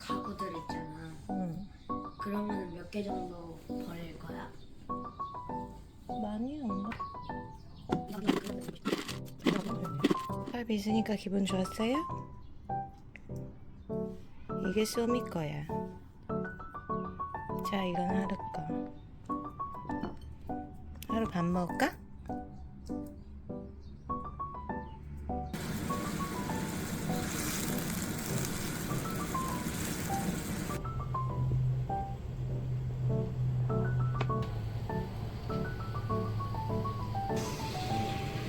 가구들 있잖아. 응. 그러면 몇개 정도 버릴 거야? 많이 안 가. 밥 있으니까 기분 좋았어요? 이게 쏘미 거야. 자, 이건 하루 거. 하루 밥 먹을까?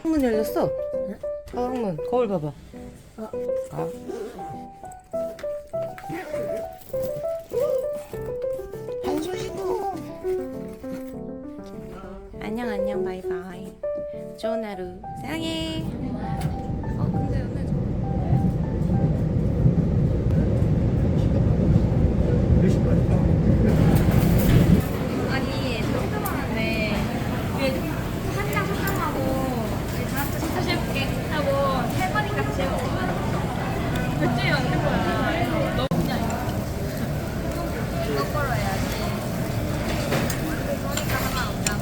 창문 열렸어? 창문 거울 봐봐. 어. 아. 신고. 안녕 안녕 바이바이. 좋은 하루 사랑해. 어 근데 오늘 아니 조그만한데 한장 소장하고 다섯 장 해볼게 하고 세 마리 같이 해먹으면 결정이 안 된 거야 너무 그냥 거꾸로 해야지 그러니까 하나 없잖아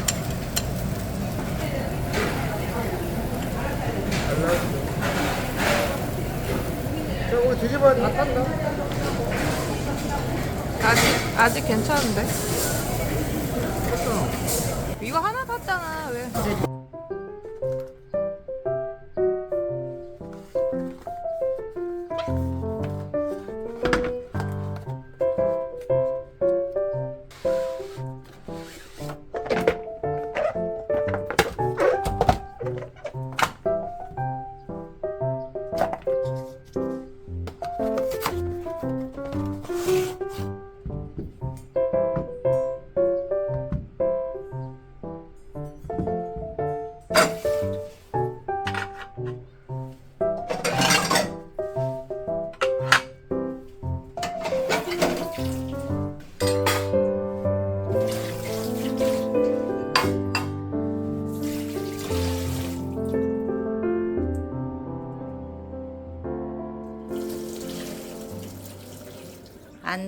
저거 뒤집어야 다 탔나? 아직 아직 괜찮은데? 이거 하나 탔잖아 왜?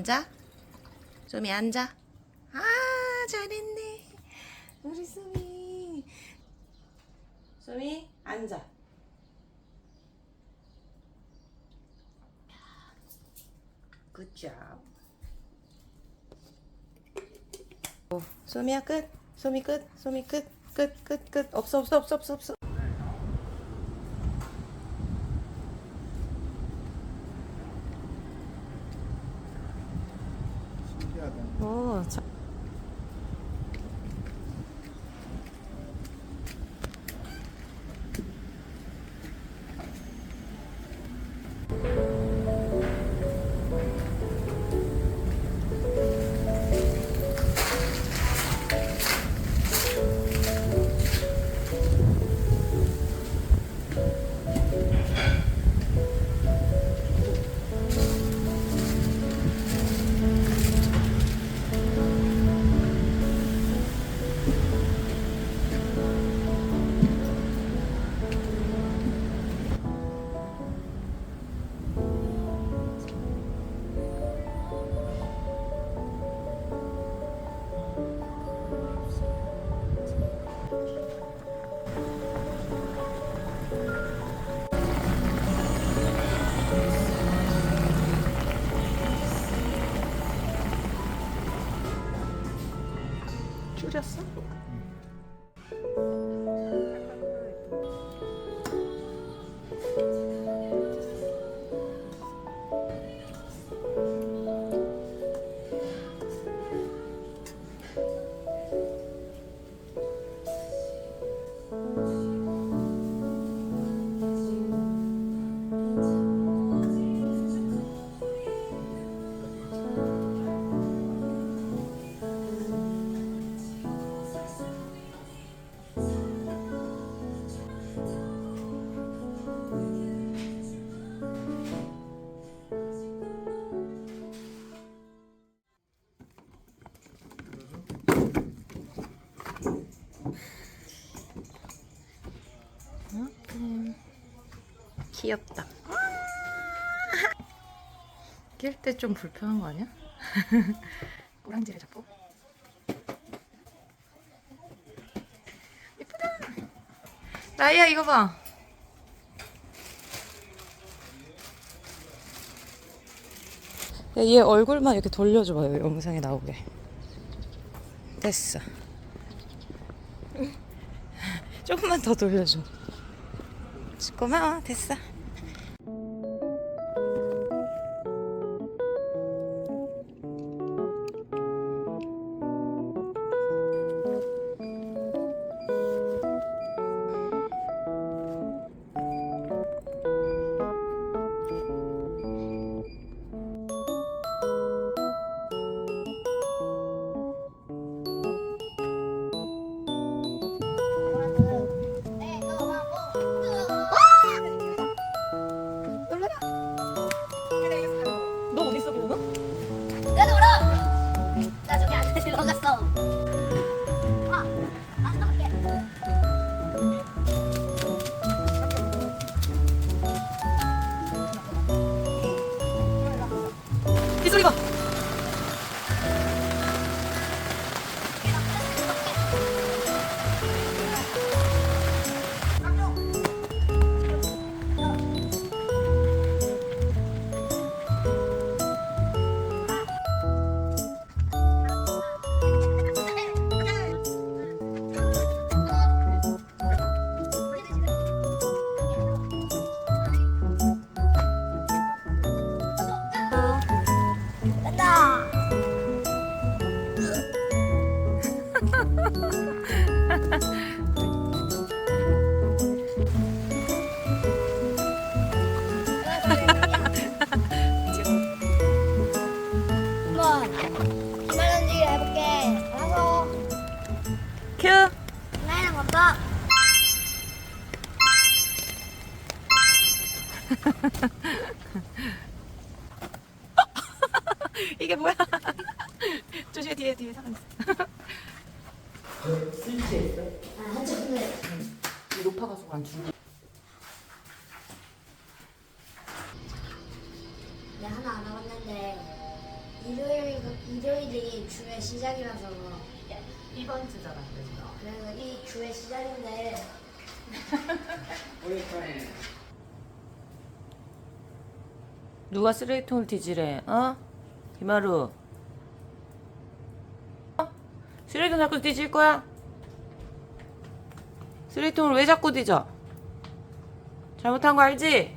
앉아. 소미 앉아. 아 잘했네. 우리 소미. 소미 앉아. 굿잡. 소미야 끝. 소미 끝. 소미 끝. 끝. 끝. 끝. 없어 없어 없어 없어 없어. yapacaksın? 귀엽다. 낄 때 좀 불편한 거 아니야? 꼬랑지를 잡고. 예쁘다. 나이야 이거 봐. 야, 얘 얼굴만 이렇게 돌려줘봐요 영상에 나오게. 됐어. 조금만 더 돌려줘. 고마워 됐어. 소리 봐. 간다. 이게 뭐야? 조심해 뒤에 뒤에 사람 있어. 아, 한쪽은 죽네. 내 하나 안 와봤는데 일요일 일요일이 주의 시작이라서 이번 주잖아 그래서. 그래서 이 주의 시작인데 누가 쓰레기통을 뒤지래? 어? 김하루. 어? 쓰레기통 자꾸 뒤질 거야? 쓰레기통을 왜 자꾸 뒤져? 잘못한 거 알지?